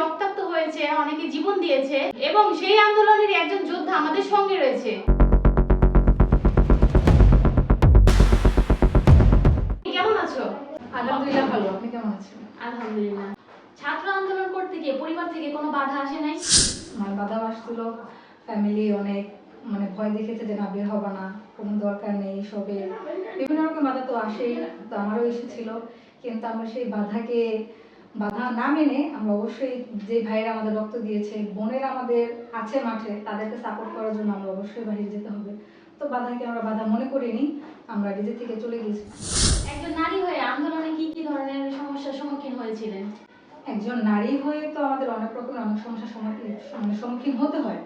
রক্তাক্ত হয়েছে অনেকে জীবন দিয়েছে এবং সেই আন্দোলনের একজন যোদ্ধা আমাদের সঙ্গে রয়েছে। কেমন আছো? আলহামদুলিল্লাহ ভালো আপনি কেমন আছেন? আলহামদুলিল্লাহ। ছাত্র আন্দোলন করতে গিয়ে পরিবার থেকে কোনো বাধা আসে নাই? আমার বাধা আসছিল ফ্যামিলি অনেক মানে ভয় দেখেছে যে না বের হবা না কোনো দরকার নেই সবে। বিভিন্ন রকম বাধা তো আসেই তো আমারও এসেছিল কিন্তু আমরা সেই বাধাকে বাধা না মেনে আমরা অবশ্যই যে ভাইয়েরা আমাদের রক্ত দিয়েছে বোনেরা আমাদের আছে মাঠে তাদেরকে সাপোর্ট করার জন্য আমরা অবশ্যই বাইরে যেতে হবে। তো বাধাকে আমরা বাধা মনে করিনি আমরা নিজে থেকে চলে গেছি একজন নারী হয়ে আন্দোলনে কি কি ধরনের সমস্যার সম্মুখীন হয়েছিলেন? একজন নারী হয়ে তো আমাদের অনেক রকমের অনেক সমস্যার সম্মুখীন সম্মুখীন হতে হয়।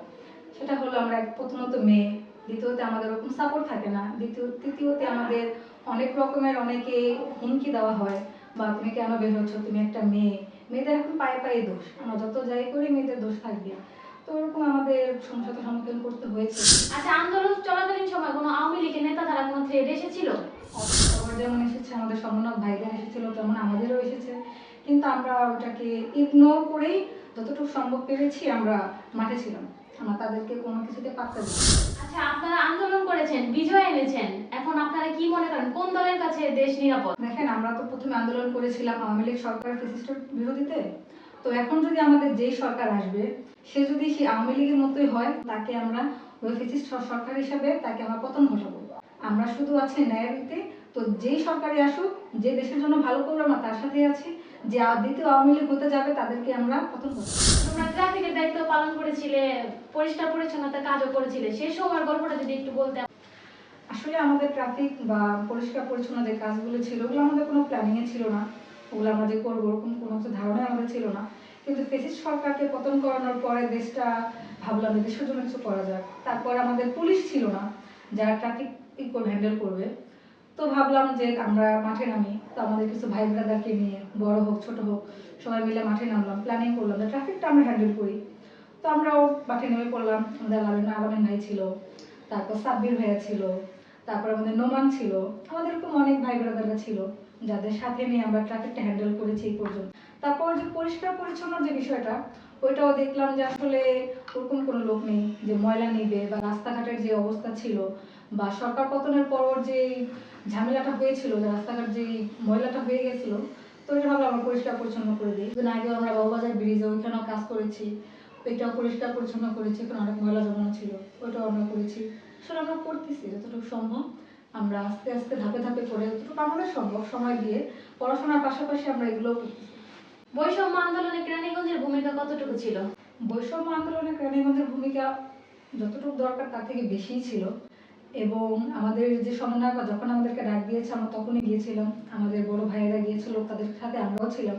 সেটা হলো আমরা এক প্রথমত মেয়ে দ্বিতীয়তে আমাদের ওরকম সাপোর্ট থাকে না দ্বিতীয় তৃতীয়তে আমাদের অনেক রকমের অনেকে হুমকি দেওয়া হয়। বা তুমি কেন বের হচ্ছ? তুমি একটা মেয়ে। মেয়েদের এখন পায়ে পায়ে দোষ। আমরা যত যাই করি মেয়েদের দোষ থাকবে। তো ওরকম আমাদের সমস্যার সম্মুখীন করতে হয়েছে। আচ্ছা আন্দোলন চলাকালীন সময় কোনো আওয়ামী লীগের নেতা তারা কোনো থ্রেড এসেছিল? যেমন এসেছে আমাদের সমন্বয় ভাইদের এসেছিল তেমন আমাদেরও এসেছে। কিন্তু আমরা ওটাকে ইগনোর করেই যতটুকু সম্ভব পেরেছি আমরা মাঠে ছিলাম। আমরা তাদেরকে কোনো কিছুতে পাত্তা দিই আচ্ছা করেছেন বিজয় এনেছেন। এখন আপনারা কি মনে করেন কোন দলের কাছে দেশ নিরাপদ? দেখেন আমরা তো প্রথমে আন্দোলন করেছিলাম আওয়ামী লীগ সরকার ফেসিস্টের বিরোধীতে। তো এখন যদি আমাদের যেই সরকার আসবে সে যদি সেই আওয়ামী লীগের মতোই হয় তাকে আমরা ওই ফেসিস্ট সরকার হিসাবে তাকে আমরা পতন ঘটাবো আমরা শুধু আছি ন্যায়ের দিতে তো যেই সরকারই আসুক যে দেশের জন্য ভালো করবে আমরা তার সাথে আছি। যে দ্বিতীয় আওয়ামী লীগ হতে যাবে তাদেরকে আমরা পতন করব। তোমরা ট্রাফিকের দায়িত্ব পালন করেছিলে পরিষ্কার পরিচ্ছন্নতার কাজও করেছিলে সেই সময়ের গল্পটা যদি একটু বলতে আসলে আমাদের ট্রাফিক বা পরিষ্কার পরিচ্ছন্ন যে কাজগুলো ছিল, ওগুলো আমাদের কোনো প্ল্যানিংয়ে ছিল না। ওগুলো আমরা যে করব, ওরকম কোনো কিছু ধারণাই আমাদের ছিল না। কিন্তু ফেসিস সরকারকে পতন করানোর পরে দেশটা ভাবলাম যে দেশের জন্য কিছু করা যাক। তারপর আমাদের পুলিশ ছিল না যারা ট্রাফিক হ্যান্ডেল করবে। তো ভাবলাম যে আমরা মাঠে নামি, তো আমাদের কিছু ভাই ব্রাদারকে নিয়ে, বড় হোক, ছোট হোক, সবাই মিলে মাঠে নামলাম প্ল্যানিং করলাম যে ট্রাফিকটা আমরা হ্যান্ডেল করি। তো আমরাও মাঠে নেমে পড়লাম, আমাদের আলামিন আলামিন ভাই ছিল, তারপর সাব্বির ভাইয়া ছিল তারপর আমাদের নোমান ছিল। আমাদের এরকম অনেক ভাই ব্রাদাররা ছিল, যাদের সাথে নিয়ে আমরা ট্রাফিকটা হ্যান্ডেল করেছি এই পর্যন্ত। তারপর যে পরিষ্কার পরিচ্ছন্ন যে বিষয়টা, ওইটাও দেখলাম যে আসলে ওরকম কোনো লোক নেই যে ময়লা নিবে বা রাস্তাঘাটের যে অবস্থা ছিল বা সরকার পতনের পর যে ঝামেলাটা হয়েছিল, যে রাস্তাঘাট যে ময়লাটা হয়ে গেছিল, তো এটা ভাবলাম আমরা পরিষ্কার পরিচ্ছন্ন করে দিই। দিন আগে আমরা বাবুবাজার ব্রিজে ওইখানেও কাজ করেছি। ওইটাও পরিষ্কার পরিচ্ছন্ন করেছি এখন অনেক ময়লা জমানো ছিল ওইটাও আমরা করেছি। আসলে আমরা করতেছি যতটুকু সম্ভব। আমরা আস্তে আস্তে ধাপে ধাপে করে যতটুকু আমাদের সম্ভব সময় দিয়ে পড়াশোনার পাশাপাশি আমরা এগুলো করতেছি। বৈষম্য আন্দোলনে কেরানীগঞ্জের ভূমিকা কতটুকু ছিল? বৈষম্য আন্দোলনে কেরানীগঞ্জের ভূমিকা যতটুকু দরকার তার থেকে বেশিই ছিল। এবং আমাদের যে সমন্বয়ক যখন আমাদেরকে ডাক দিয়েছে আমরা তখনই গিয়েছিলাম। আমাদের বড় ভাইয়েরা গিয়েছিল তাদের সাথে আমরাও ছিলাম।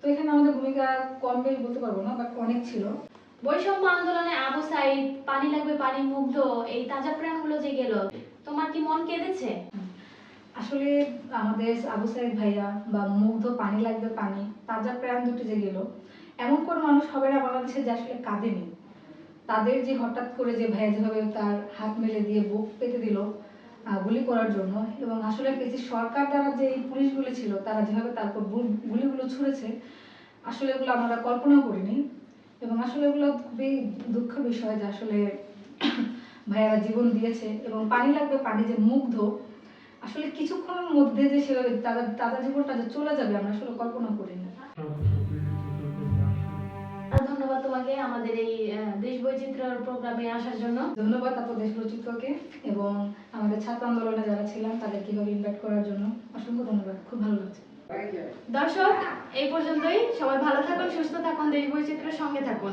তো এখানে আমাদের ভূমিকা কম বেশি বলতে পারব না বাট অনেক ছিল। বৈষম্য আন্দোলনে আবু সাইদ, পানি লাগবে, পানি মুগ্ধ, এই তাজা প্রাণগুলো যে গেল, তোমার কি মন কেঁদেছে? আসলে আমাদের আবু সাইদ ভাইয়া বা মুগ্ধ, পানি লাগবে, পানি, তাজা প্রাণ দুটি যে গেল, এমন কোন মানুষ হবে না বাংলাদেশে যে আসলে কাঁদেনি। তাদের যে হঠাৎ করে যে ভাইয়া যেভাবে তার হাত মেলে দিয়ে বুক পেতে দিল গুলি করার জন্য, এবং আসলে সরকার দ্বারা যে পুলিশগুলো ছিল, তারা যেভাবে তারপর গুলিগুলো ছুঁড়েছে আসলে এগুলো আমরা কল্পনাও করিনি। এবং আসলে এগুলো খুবই দুঃখ বিষয় যে আসলে ভাইয়ারা জীবন দিয়েছে এবং পানি লাগবে পানি যে মুগ্ধ আসলে কিছুক্ষণের মধ্যে যে সেভাবে তাদের তাদের জীবনটা যে চলে যাবে আমরা আসলে কল্পনা করি না ধন্যবাদ তোমাকে আমাদের এই দেশ বৈচিত্র্য প্রোগ্রামে আসার জন্য। ধন্যবাদ আপনার দেশ বৈচিত্র্যকে এবং আমাদের ছাত্র আন্দোলনে যারা ছিলাম তাদের কীভাবে ইনভাইট করার জন্য। অসংখ্য ধন্যবাদ খুব ভালো লাগছে। দর্শক এই পর্যন্তই। সবাই ভালো থাকুন সুস্থ থাকুন দেশ বৈচিত্র্যের সঙ্গে থাকুন।